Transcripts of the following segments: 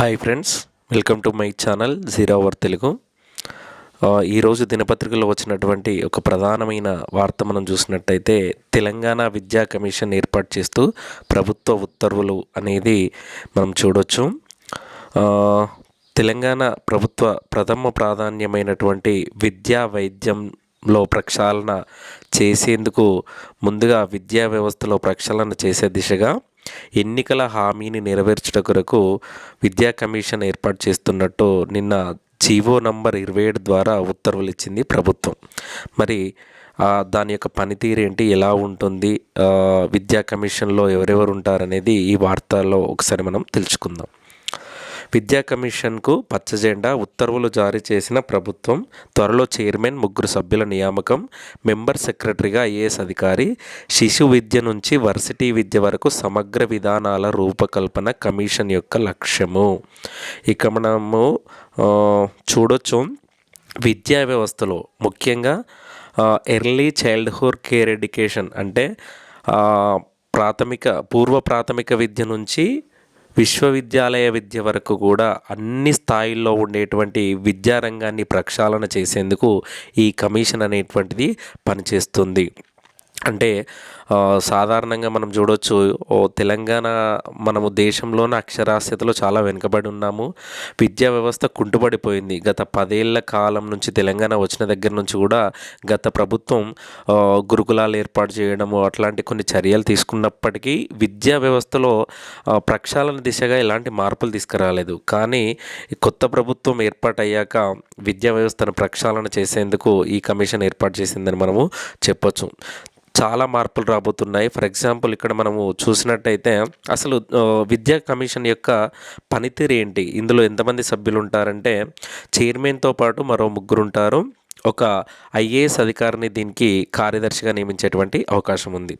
Hi friends welcome to my channel zero hour Telugu ఈరోజు దినపత్రికలో వచ్చినటువంటి ఒక ప్రధానమైన వార్త మనం చూసినట్టయితే తెలంగాణ విద్యా కమిషన్ ఏర్పాటు చేస్తూ ప్రభుత్వ ఉత్తర్వులు అనేది మనం చూడొచ్చు. తెలంగాణ ప్రభుత్వ ప్రథమ ప్రాధాన్యమైనటువంటి విద్యా వైద్యం లో ప్రక్షాళన చేసేందుకు ముందుగా విద్యా వ్యవస్థలో ప్రక్షాళన చేసే దిశగా ఎన్నికల హామీని నెరవేర్చుట కొరకు విద్యా కమిషన్ ఏర్పాటు చేస్తున్నట్టు నిన్న జీవో నంబర్ ఇరవై ఏడు ద్వారా ఉత్తర్వులు ఇచ్చింది ప్రభుత్వం. మరి దాని యొక్క పనితీరు ఏంటి? ఎలా ఉంటుంది? విద్యా కమిషన్లో ఎవరెవరు ఉంటారనేది ఈ వార్తల్లో ఒకసారి మనం తెలుసుకుందాం. విద్యా కమిషన్కు పచ్చజెండా ఉత్తర్వులు జారీ చేసిన ప్రభుత్వం త్వరలో చైర్మన్ ముగ్గురు సభ్యుల నియామకం మెంబర్ సెక్రటరీగా ఐఏఎస్ అధికారి శిశు విద్య నుంచి వర్సిటీ విద్య వరకు సమగ్ర విధానాల రూపకల్పన కమిషన్ యొక్క లక్ష్యము. ఇక మనము చూడొచ్చు. విద్యా వ్యవస్థలో ముఖ్యంగా ఎర్లీ చైల్డ్హుడ్ కేర్ ఎడ్యుకేషన్ అంటే ప్రాథమిక పూర్వ ప్రాథమిక విద్య నుంచి విశ్వవిద్యాలయ విద్య వరకు కూడా అన్ని స్థాయిల్లో ఉండేటువంటి విద్యారంగాన్ని ప్రక్షాళన చేసేందుకు ఈ కమిషన్ అనేటువంటిది పనిచేస్తుంది. అంటే సాధారణంగా మనం చూడవచ్చు ఓ తెలంగాణ మనము దేశంలోని అక్షరాస్యతలో చాలా వెనుకబడి ఉన్నాము. విద్యా వ్యవస్థ కుంటుపడిపోయింది. గత పదేళ్ళ కాలం నుంచి తెలంగాణ వచ్చిన దగ్గర నుంచి కూడా గత ప్రభుత్వం గురుకులాలు ఏర్పాటు చేయడము అట్లాంటి కొన్ని చర్యలు తీసుకున్నప్పటికీ విద్యా వ్యవస్థలో ప్రక్షాళన దిశగా ఎలాంటి మార్పులు తీసుకురాలేదు. కానీ కొత్త ప్రభుత్వం ఏర్పాటయ్యాక విద్యా వ్యవస్థను ప్రక్షాళన చేసేందుకు ఈ కమిషన్ ఏర్పాటు చేసిందని మనము చెప్పొచ్చు. చాలా మార్పులు రాబోతున్నాయి. ఫర్ ఎగ్జాంపుల్ ఇక్కడ మనము చూసినట్టయితే అసలు విద్యా కమిషన్ యొక్క పనితీరు ఏంటి? ఇందులో ఎంతమంది సభ్యులు ఉంటారంటే చైర్మన్తో పాటు మరో ముగ్గురు ఉంటారు ఒక ఐఏఎస్ అధికారిని దీనికి కార్యదర్శిగా నియమించేటువంటి అవకాశం ఉంది.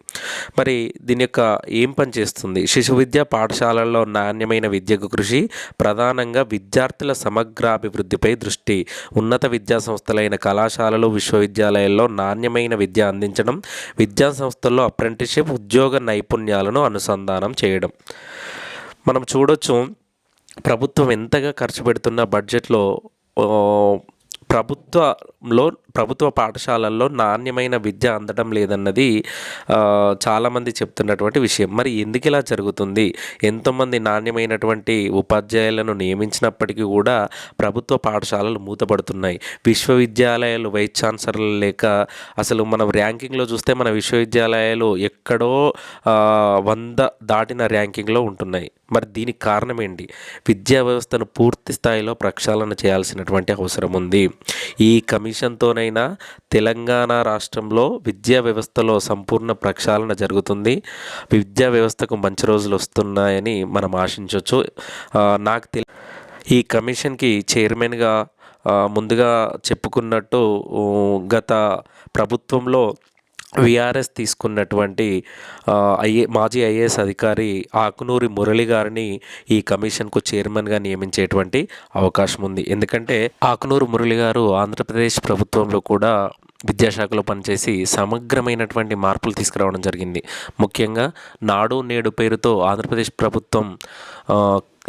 మరి దీని యొక్క ఏం పని చేస్తుంది? శిశు విద్య పాఠశాలల్లో నాణ్యమైన విద్యకు కృషి ప్రధానంగా విద్యార్థుల సమగ్రాభివృద్ధిపై దృష్టి ఉన్నత విద్యా సంస్థలైన కళాశాలలు విశ్వవిద్యాలయాల్లో నాణ్యమైన విద్య అందించడం విద్యా సంస్థల్లో అప్రెంటిస్షిప్ ఉద్యోగ నైపుణ్యాలను అనుసంధానం చేయడం. మనం చూడొచ్చు ప్రభుత్వం ఎంతగా ఖర్చు పెడుతున్న బడ్జెట్లో ప్రభుత్వంలో ప్రభుత్వ పాఠశాలల్లో నాణ్యమైన విద్య అందడం లేదన్నది చాలామంది చెప్తున్నటువంటి విషయం. మరి ఎందుకు ఇలా జరుగుతుంది? ఎంతోమంది నాణ్యమైనటువంటి ఉపాధ్యాయులను నియమించినప్పటికీ కూడా ప్రభుత్వ పాఠశాలలు మూతపడుతున్నాయి. విశ్వవిద్యాలయాలు వైస్ ఛాన్సలర్లు లేక అసలు మనం ర్యాంకింగ్లో చూస్తే మన విశ్వవిద్యాలయాలు ఎక్కడో వంద దాటిన ర్యాంకింగ్లో ఉంటున్నాయి. మరి దీనికి కారణం ఏంటి? విద్యా వ్యవస్థను పూర్తి స్థాయిలో ప్రక్షాళన చేయాల్సినటువంటి అవసరం ఉంది. ఈ కమిషన్తోనైనా తెలంగాణ రాష్ట్రంలో విద్యా వ్యవస్థలో సంపూర్ణ ప్రక్షాళన జరుగుతుంది. విద్యా వ్యవస్థకు మంచి రోజులు వస్తున్నాయని మనం ఆశించవచ్చు నాకు తెలి ఈ కమిషన్కి చైర్మన్గా ముందుగా చెప్పుకున్నట్టు గత ప్రభుత్వంలో విఆర్ఎస్ తీసుకున్నటువంటి ఐఏ మాజీ ఐఏఎస్ అధికారి ఆకునూరి మురళి గారిని ఈ కమిషన్కు చైర్మన్గా నియమించేటువంటి అవకాశం ఉంది. ఎందుకంటే ఆకునూరు మురళి గారు ఆంధ్రప్రదేశ్ ప్రభుత్వంలో కూడా విద్యాశాఖలో పనిచేసి సమగ్రమైనటువంటి మార్పులు తీసుకురావడం జరిగింది. ముఖ్యంగా నాడు నేడు పేరుతో ఆంధ్రప్రదేశ్ ప్రభుత్వం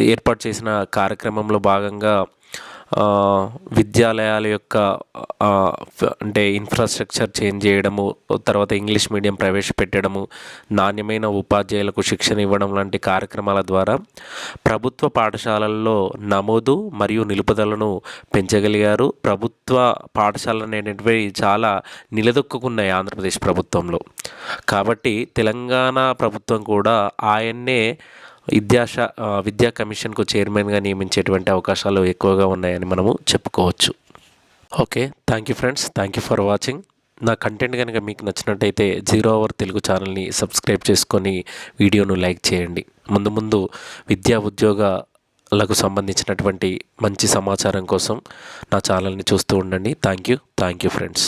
ఏర్పాటు చేసిన కార్యక్రమంలో భాగంగా విద్యాలయాల యొక్క అంటే ఇన్ఫ్రాస్ట్రక్చర్ చేంజ్ చేయడము తర్వాత ఇంగ్లీష్ మీడియం ప్రవేశపెట్టడము నాణ్యమైన ఉపాధ్యాయులకు శిక్షణ ఇవ్వడం లాంటి కార్యక్రమాల ద్వారా ప్రభుత్వ పాఠశాలల్లో నమోదు మరియు నిలుపుదలను పెంచగలిగారు. ప్రభుత్వ పాఠశాలలు అనేటువంటివి చాలా నిలదొక్కున్నాయి ఆంధ్రప్రదేశ్ ప్రభుత్వంలో. కాబట్టి తెలంగాణ ప్రభుత్వం కూడా ఆయన్నే విద్యాశ విద్యా కమిషన్కు చైర్మన్గా నియమించేటువంటి అవకాశాలు ఎక్కువగా ఉన్నాయని మనము చెప్పుకోవచ్చు. Okay thank you friends thank you for watching. నా కంటెంట్ కనుక మీకు నచ్చినట్టయితే జీరో అవర్ తెలుగు ఛానల్ని సబ్స్క్రైబ్ చేసుకొని వీడియోను లైక్ చేయండి. ముందు ముందు విద్యా ఉద్యోగాలకు సంబంధించినటువంటి మంచి సమాచారం కోసం నా ఛానల్ని చూస్తూ ఉండండి. Thank you thank you friends.